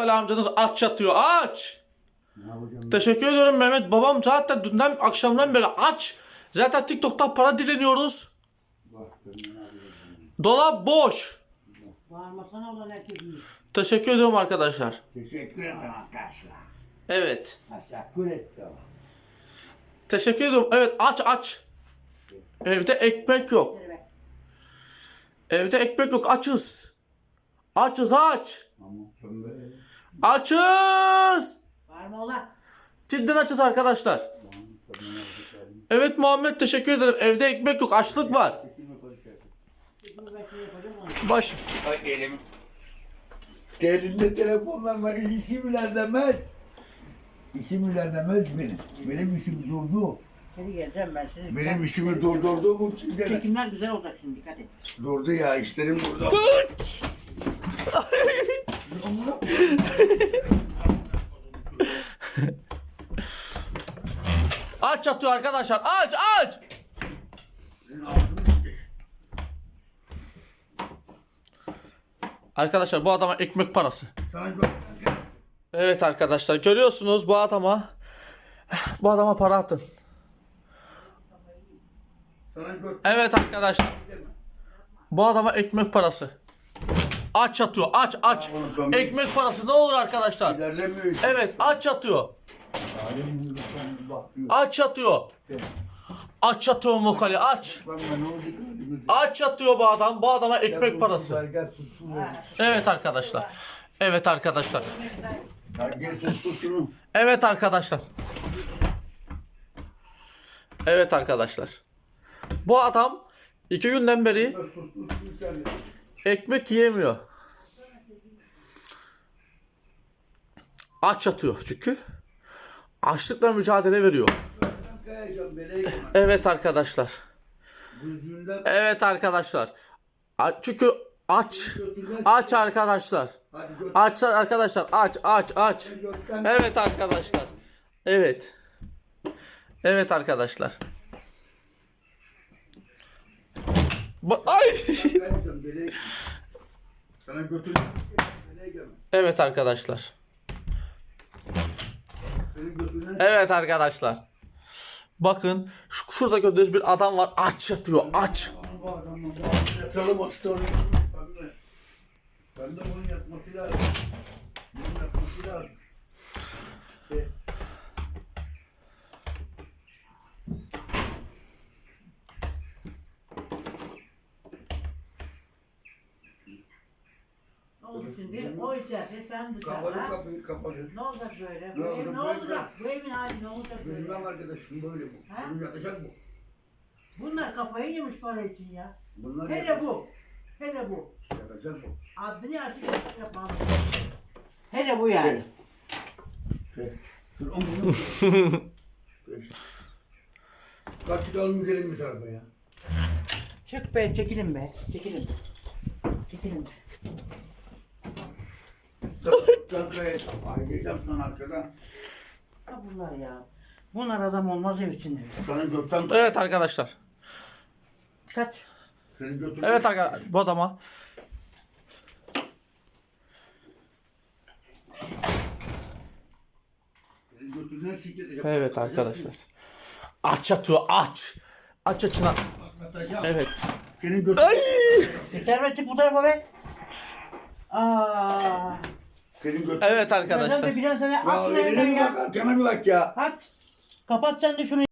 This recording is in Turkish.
Ali amcanız aç yatıyor aç. Teşekkür ediyorum Mehmet. Babam zaten dünden akşamdan beri aç. Zaten TikTok'tan para dileniyoruz. Dolap boş. Bağırmasana ulan herkes. Teşekkür ediyorum arkadaşlar. Teşekkür ederim arkadaşlar. Evet. Teşekkür ettim. Teşekkür ediyorum. Evet aç aç. Evde ekmek yok. Evde ekmek yok. Açız. Açız aç. Ama Açız. Bağırma ulan. Cidden açız arkadaşlar. Evet Muhammed teşekkür ederim. Evde ekmek yok. Açlık var. Baş. Ay elim. Elinde telefonlar var. İşim ilerlemez. İşim ilerlemez benim. Benim işim durdu. Seni geleceğim ben seni. Benim işimi durdurdu bu çizgiler. Çekimler güzel olacak şimdi dikkat et. Durdu ya işlerim durdu. Aç atıyor arkadaşlar. Aç aç. Arkadaşlar bu adama ekmek parası. Evet arkadaşlar görüyorsunuz bu adama bu adama para atın. Evet arkadaşlar bu adama ekmek parası. Aç atıyor aç aç. Ekmek parası ne olur arkadaşlar. İlerlemiyor işte. Evet aç atıyor. Aç atıyor. Aç atıyor Mokali aç. Aç atıyor bu adam. Bu adama ekmek parası. Evet arkadaşlar. Evet arkadaşlar. Evet arkadaşlar. Evet arkadaşlar. Bu adam iki günden beri Ekmek yiyemiyor. Aç yatıyor çünkü. Açlıkla mücadele veriyor. Evet arkadaşlar. Evet arkadaşlar. Çünkü aç. Aç arkadaşlar. Aç arkadaşlar. Aç aç aç. Evet arkadaşlar. Evet. Evet arkadaşlar. Ba- Ay. Sana girme. Evet arkadaşlar. Evet arkadaşlar. Bakın şu- şurada gördüğünüz bir adam var. Aç yatıyor. Aç. yatalım de, ben de bunun yatması lazım. Bunun yatması lazım. Oldu şimdi? O içeride sen Kapalı dışarıda. kapıyı kapalı. Ne olacak böyle? Ne ev oldu ne böyle? olacak? Bu evin hali ne olacak böyle? Bilmem arkadaşım böyle bu. Ha? Bunun yatacak bu. Bunlar kafayı yemiş para için ya. Bunlar Hele yatacak. bu. Hele bu. Yatacak bu. Adını açık yapmam. Hele bu yani. Şey, Dur omuzunu. Kalk çıkalım gidelim bir tarafa ya. Çık be çekilin be. Çekilin. Çekilin be. Kalk be. Ay diyeceğim sana arkadan. Ha bunlar ya. Bunlar adam olmaz ev içinde. Senin gökten Evet arkadaşlar. Kaç. Seni götür. Evet arkadaşlar. Bu adama Senin götünden sikecek. Evet arkadaşlar. Aç yatıyor. Aç. Aç açına. Atacağım. Evet. Senin götün. Ay. Yeter be çık bu tarafa be. Aa. Senin götün. Evet Sen de arkadaşlar. filan sana at ya. bak. Arkana bir bak ya. At. Kapat sen de şunu.